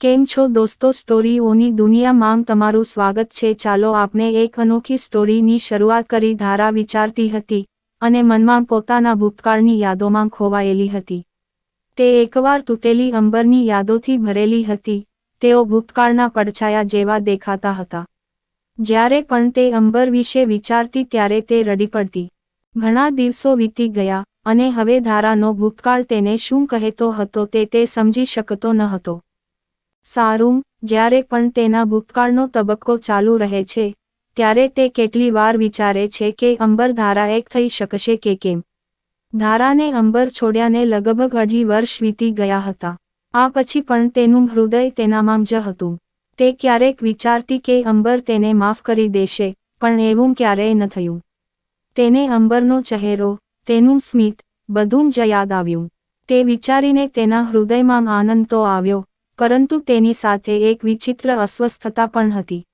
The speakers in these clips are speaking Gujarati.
કેમ છો દોસ્તો? સ્ટોરીઓની દુનિયામાં તમારું સ્વાગત છે. ચાલો આપણે એક અનોખી સ્ટોરીની શરૂઆત કરી ધારા વિચારતી હતી અને મનમાં પોતાના ભૂતકાળની યાદોમાં ખોવાયેલી હતી. તે એકવાર તૂટેલી અંબરની યાદોથી ભરેલી હતી. તેઓ ભૂતકાળના પડછાયા જેવા દેખાતા હતા. જ્યારે પણ તે અંબર વિશે વિચારતી ત્યારે તે રડી પડતી. ઘણા દિવસો વીતી ગયા અને હવે ધારાનો ભૂતકાળ તેને શું કહેતો હતો તે તે સમજી શકતો ન હતો. સારું, જ્યારે પણ તેના ભૂતકાળનો તબક્કો ચાલુ રહે છે, ત્યારે તે કેટલી વાર વિચારે છે કે અંબર ધારા એક થઈ શકશે કે કેમ. ધારાને અંબર છોડ્યાને લગભગ અઢી વર્ષ વીતી ગયા હતા. આ પછી પણ તેનું હૃદય તેનામાં જ હતું. તે ક્યારેક વિચારતી કે અંબર તેને માફ કરી દેશે, પણ એવું ક્યારેય ન થયું. તેને અંબરનો ચહેરો, તેનું સ્મિત, બધું જ યાદ આવ્યું. તે વિચારીને તેના હૃદયમાં આનંદ તો આવ્યો પરંતુ તેની સાથે એક વિચિત્ર અસ્વસ્થતા પણ હતી.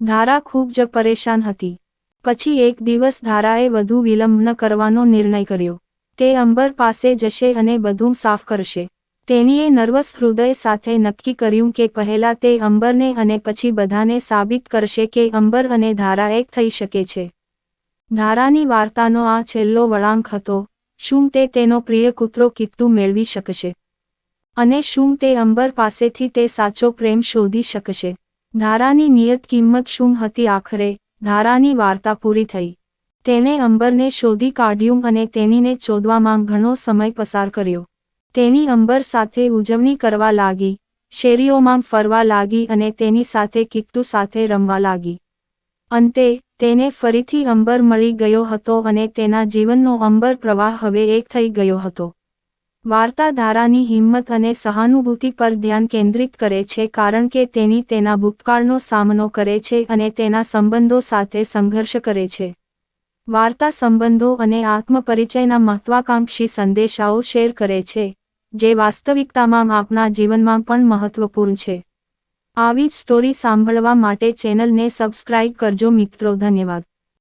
ધારા ખૂબ જ પરેશાન હતી. પછી એક દિવસ ધારાએ વધુ વિલંબ ન કરવાનો નિર્ણય કર્યો. તે અંબર પાસે જશે અને બધું સાફ કરશે. તેણીએ નર્વસ હૃદય સાથે નક્કી કર્યું કે પહેલા તે અંબરને અને પછી બધાને સાબિત કરશે કે અંબર અને ધારા એક થઈ શકે છે. ધારાની વાર્તાનો આ છેલ્લો વળાંક હતો, શું તે તેનો પ્રિય કૂતરો કિટ્ટુ મેળવી શકશે? અને શું તે અંબર પાસેથી તે સાચો પ્રેમ શોધી શકશે? ધારાની નિયત કિંમત શું હતી આખરે? ધારાની વાર્તા પૂરી થઈ. તેણે અંબરને શોધી કાઢ્યું અને તેનીને ચોદવામાં ઘણો સમય પસાર કર્યો. તેની અંબર સાથે ઉજવણી કરવા લાગી, શેરીઓમાં ફરવા લાગી અને તેની સાથે કિટ્ટુ સાથે રમવા લાગી. અંતે, તેને ફરીથી અંબર મળી ગયો હતો અને તેના જીવનનો અંબર પ્રવાહ હવે એક થઈ ગયો હતો. વાર્તા ધારાની હિંમત અને સહાનુભૂતિ પર ધ્યાન કેન્દ્રિત કરે છે કારણ કે તેની તેના ભૂતકાળનો સામનો કરે છે અને તેના સંબંધો સાથે સંઘર્ષ કરે છે. વાર્તા સંબંધો અને આત્મપરિચયના મહત્વાકાંક્ષી સંદેશાઓ શેર કરે છે, જે વાસ્તવિકતામાં આપણા જીવનમાં પણ મહત્વપૂર્ણ છે. આવી જ સ્ટોરી સાંભળવા માટે ચેનલને સબસ્ક્રાઇબ કરજો મિત્રો, ધન્યવાદ.